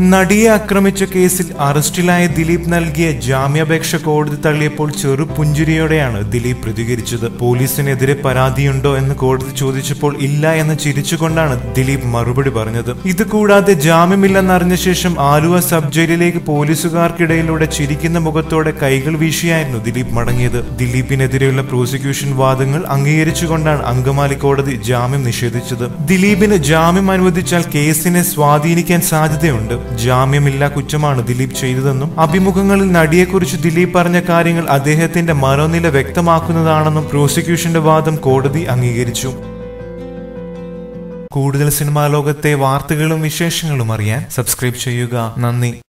നടിയെ ആക്രമിച്ച കേസിൽ അറസ്റ്റിലായ ദിലീപ് നൽകിയ ജാമ്യാപേക്ഷ കോടതി തള്ളിയപ്പോൾ ചെറു പുഞ്ചിരിയോടെയാണ് ദിലീപ് പ്രതികരിച്ചത്. പോലീസിനെതിരെ പരാതിയുണ്ടോ എന്ന് കോടതി ചോദിച്ചപ്പോൾ ഇല്ല എന്ന് ചിരിച്ചുകൊണ്ടാണ് ദിലീപ് മറുപടി പറഞ്ഞത്. ഇത് കൂടാതെ ജാമ്യമില്ലെന്നറിഞ്ഞ ശേഷം ആലുവ സബ് ജയിലിലേക്ക് പോലീസുകാർക്കിടയിലൂടെ ചിരിക്കുന്ന മുഖത്തോടെ കൈകൾ വീശിയായിരുന്നു ദിലീപ് മടങ്ങിയത്. ദിലീപിനെതിരെയുള്ള പ്രോസിക്യൂഷൻ വാദങ്ങൾ അംഗീകരിച്ചുകൊണ്ടാണ് അങ്കമാലി കോടതി ജാമ്യം നിഷേധിച്ചത്. ദിലീപിന് ജാമ്യം അനുവദിച്ചാൽ കേസിനെ സ്വാധീനിക്കാൻ സാധ്യതയുണ്ട്. ജാമ്യമില്ലാ കുറ്റമാണ് ദിലീപ് ചെയ്തതെന്നും അഭിമുഖങ്ങളിൽ നടിയെക്കുറിച്ച് ദിലീപ് പറഞ്ഞ കാര്യങ്ങൾ അദ്ദേഹത്തിന്റെ മനോനില വ്യക്തമാക്കുന്നതാണെന്നും പ്രോസിക്യൂഷന്റെ വാദം കോടതി അംഗീകരിച്ചു. കൂടുതൽ സിനിമാ ലോകത്തെ വാർത്തകളും വിശേഷങ്ങളും അറിയാൻ സബ്സ്ക്രൈബ് ചെയ്യുക. നന്ദി.